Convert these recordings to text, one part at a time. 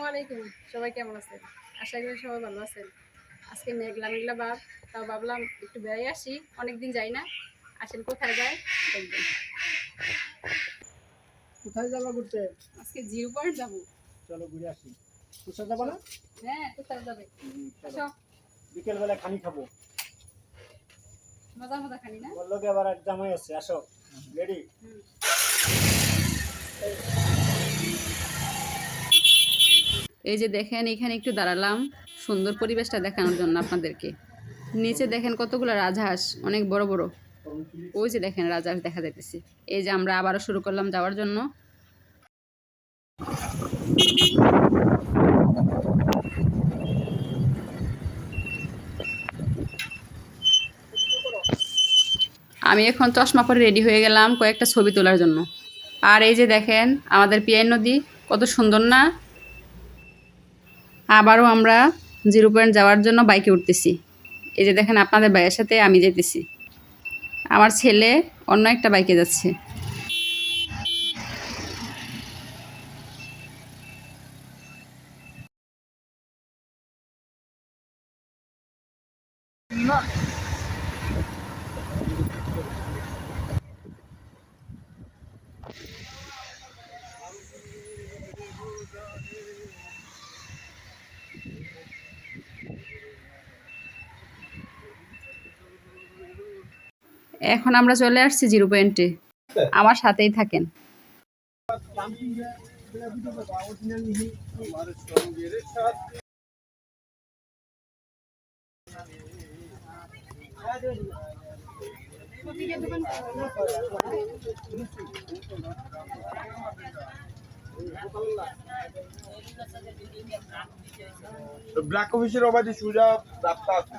আসসালামু আলাইকুম। সবাই কেমন আছেন? আশা করি সবাই ভালো আছেন। আজকে মেঘলা মেঘলা ভাব তাও ভাবলাম একটু বেড়াই আসি। অনেকদিন যাই না। আসেন কোথায় যায় দেখবেন। কোথায় যাব ঘুরতে? আজকে জিরো পয়েন্ট যাব। চলো ঘুরে আসি। কোথায় যাব না? হ্যাঁ কোথায় যাবে? আসো। বিকেল বেলা খানি খাব। মজা মজা খানি না? বলল আবার এক জামাই আছে। আসো। রেডি হুম। এই যে দেখেন, এখানে একটু দাঁড়ালাম সুন্দর পরিবেশটা দেখানোর জন্য আপনাদেরকে। নিচে দেখেন কতগুলো রাজহাঁস, অনেক বড় বড়। ওই যে দেখেন রাজহাঁস দেখা যাইতেছে। এই যে আমরা আবারও শুরু করলাম যাওয়ার জন্য। আমি এখন চশমা পরে রেডি হয়ে গেলাম কয়েকটা ছবি তোলার জন্য। আর এই যে দেখেন, আমাদের পিয়াই নদী কত সুন্দর না? আবারও আমরা জিরো পয়েন্ট যাওয়ার জন্য বাইকে উঠতেছি। এই যে দেখেন আপনাদের ভাইয়ের সাথে আমি যেতেছি। আমার ছেলে অন্য একটা বাইকে যাচ্ছে। এখন আমরা চলে আসছি জিরো পয়েন্টে আমার সাথেই থাকেন। ব্ল্যাক অফিসের অবাধে সুজা রাস্তা আছে।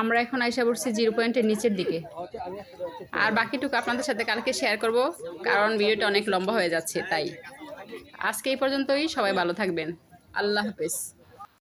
আমরা এখন আইসা পড়ছি জিরো পয়েন্টের নিচের দিকে। আর বাকিটুকু আপনাদের সাথে কালকে শেয়ার করব, কারণ ভিডিওটা অনেক লম্বা হয়ে যাচ্ছে, তাই। আজকে এই পর্যন্তই, সবাই ভালো থাকবেন। আল্লাহ হাফেজ।